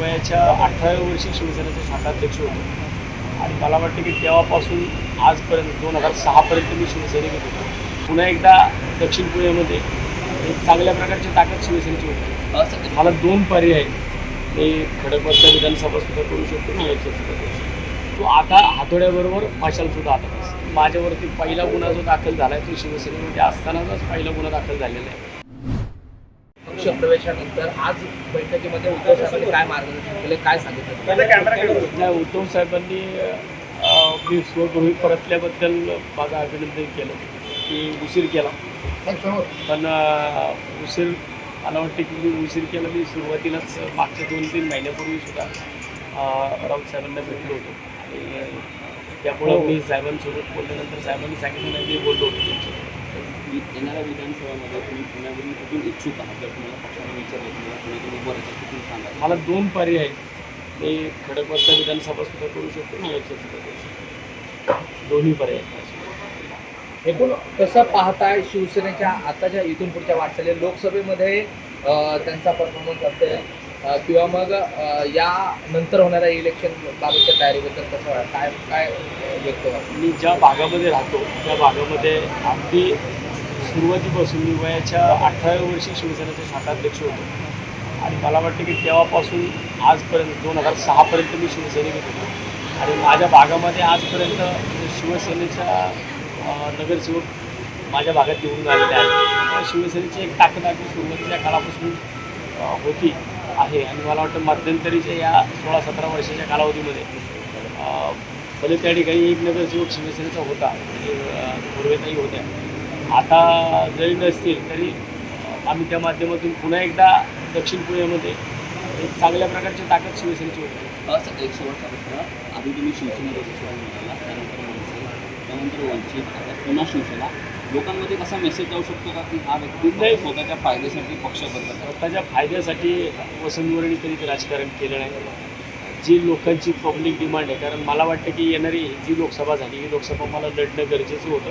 वयाच्या अठराव्या वर्षी शिवसेनेचे शाखाध्यक्ष होतो. आणि मला वाटतं की तेव्हापासून आजपर्यंत दोन हजार सहापर्यंत मी शिवसैनिक होतो. पुन्हा एकदा दक्षिण पुण्यामध्ये एक चांगल्या प्रकारची ताकद शिवसेनेची होती. मला दोन पर्याय आहेत मी खडकवासला विधानसभा सुद्धा करू शकतो लोकसभा सुद्धा करू शकतो. तो आता हातोड्याबरोबर सुद्धा आता. माझ्यावरती पहिला गुन्हा जो दाखल झाला आहे तो शिवसेनेमध्ये असतानाच पहिला गुन्हा दाखल झालेला आहे. पक्ष प्रवेशानंतर आज बैठकीमध्ये उद्धव साहेबांनी काय मार्गदर्शन केले काय सांगितलं? नाही उद्धव साहेबांनी मी स्वगृही परतल्याबद्दल माझं अभिनंदन केलं की उशीर केला. पण उशीर मला वाटतं की मी उशीर केला मी सुरुवातीलाच मागच्या दोन तीन महिन्यापूर्वी सुद्धा राऊत साहेबांना भेटलो होतो. आणि त्यामुळं मी साहेबांसोबत बोलल्यानंतर साहेबांनी सांगितलं नाही मी बोललो होतो त्यांच्यासोबत. येणाऱ्या विधानसभामध्ये तुम्ही पुण्यावरून कुठून इच्छुक आहात जर तुम्हाला पक्षाने विचारलं तुम्हाला पुण्यातून उभं राहायचं कुठून सांगा मला दोन पर्याय आहेत मी खडकवासला विधानसभा सुद्धा करू शकतो आणि लोकसभा सुद्धा करू शकतो दोन्ही पर्याय. एकूण कसं पाहताय शिवसेनेच्या आताच्या इथून पुढच्या वाटचाली लोकसभेमध्ये त्यांचा परफॉर्मन्स असेल किंवा मग या नंतर होणाऱ्या इलेक्शन बाबतच्या तयारीबद्दल कसं वाटतं काय काय व्यक्त मी ज्या भागामध्ये राहतो त्या भागामध्ये अगदी सुरुवातीपासून मी वयाच्या अठराव्या वर्षी शिवसेनेचे शाखाध्यक्ष होतो. आणि मला वाटतं की तेव्हापासून आजपर्यंत दोन हजार सहापर्यंत मी शिवसैनिक होतो. आणि माझ्या भागामध्ये आजपर्यंत शिवसेनेच्या नगरसेवक माझ्या भागात येऊन आलेले आहेत. शिवसेनेची एक ताकद सुरुवातीच्या काळापासून होती आहे. आणि मला वाटतं मध्यंतरीच्या या सोळा सतरा वर्षाच्या कालावधीमध्ये भले त्या ठिकाणी एक नगरसेवक शिवसेनेचा होता म्हणजे अं, होत्या. आता जरी नसतील तरी आम्ही त्या माध्यमातून पुन्हा एकदा दक्षिण पुण्यामध्ये एक चांगल्या प्रकारची ताकद शिवसेनेची होती असं एक शेवटचा प्रश्न आधी तुम्ही निघाला त्यानंतर मनसे त्यानंतर वंचित आता पुन्हा शिवसेना. लोकांमध्ये कसा मेसेज जाऊ शकतो का की हा व्यक्ती नाही. स्वतःच्या फायद्यासाठी पक्ष बदलत स्वतःच्या फायद्यासाठी वसंत मोरेने कधीच राजकारण केलं नाही. जी लोकांची पब्लिक डिमांड आहे कारण मला वाटतं की येणारी जी लोकसभा झाली ही लोकसभा मला लढणं गरजेचं होतं.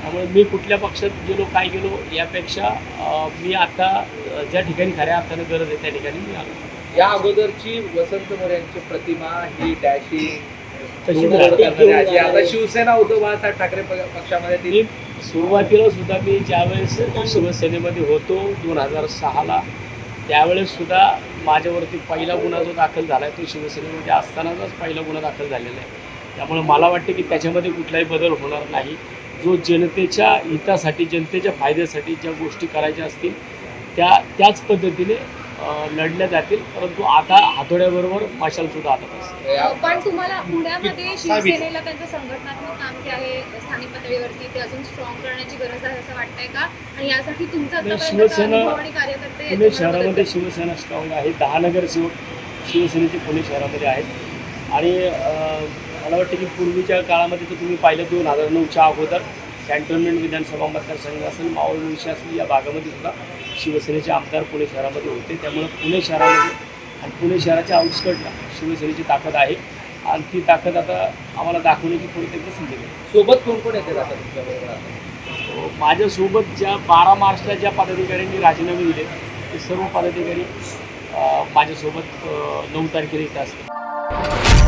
त्यामुळे मी कुठल्या पक्षात गेलो काय गेलो यापेक्षा मी आता ज्या ठिकाणी खऱ्या अर्थानं गरज आहे त्या ठिकाणी मी आलो. या अगोदरची वसंत यांची प्रतिमा ही डॅशिंग तशी आता शिवसेना उद्धव बाळासाहेब ठाकरे पक्षामध्ये ती सुरुवातीला सुद्धा मी ज्यावेळेस शिवसेनेमध्ये होतो दोन हजार सहाला त्यावेळेस सुद्धा माझ्यावरती पहिला गुन्हा जो दाखल झाला आहे तो शिवसेनेमध्ये असतानाच पहिला गुन्हा दाखल झालेला आहे. त्यामुळे मला वाटतं की त्याच्यामध्ये कुठलाही बदल होणार नाही. जो जनतेच्या हितासाठी जनतेच्या फायद्यासाठी ज्या गोष्टी करायच्या असतील त्या त्याच पद्धतीने लढल्या जातील. परंतु आता हातोड्याबरोबर माशालसुद्धा हातात असते या- पण तुम्हाला पुण्यामध्ये शिवसेनेला त्यांचं संघटनात्मक काम जे आहे स्थानिक पातळीवरती ते अजून स्ट्रॉंग करण्याची गरज आहे असं वाटतंय का? आणि यासाठी तुमचं शिवसेना- अनुभव आणि कार्यकर्ते पुणे शहरामध्ये? शिवसेना स्ट्रॉंग आहे. दहा नगरसेवक शिवसेनेचे पुणे शहरामध्ये आहेत. आणि मला वाटतं की पूर्वीच्या काळामध्ये तर तुम्ही पाहिलं दोन हजार नऊच्या अगोदर कॅन्टोन्मेंट विधानसभा मतदारसंघ असेल मावळ मुळशी असेल या भागामध्ये सुद्धा शिवसेनेचे आमदार पुणे शहरामध्ये होते. त्यामुळे पुणे शहरामध्ये आणि पुणे शहराच्या आउटस्कटला शिवसेनेची ताकद आहे. आणि ती ताकद आता आम्हाला दाखवण्याची प्रत्येक संधी मिळेल. सोबत कोण कोण येते आता तुमच्याबरोबर आता? माझ्यासोबत ज्या बारा मार्चला ज्या पदाधिकाऱ्यांनी राजीनामे दिले ते सर्व पदाधिकारी माझ्यासोबत नऊ तारखेला इथं असतात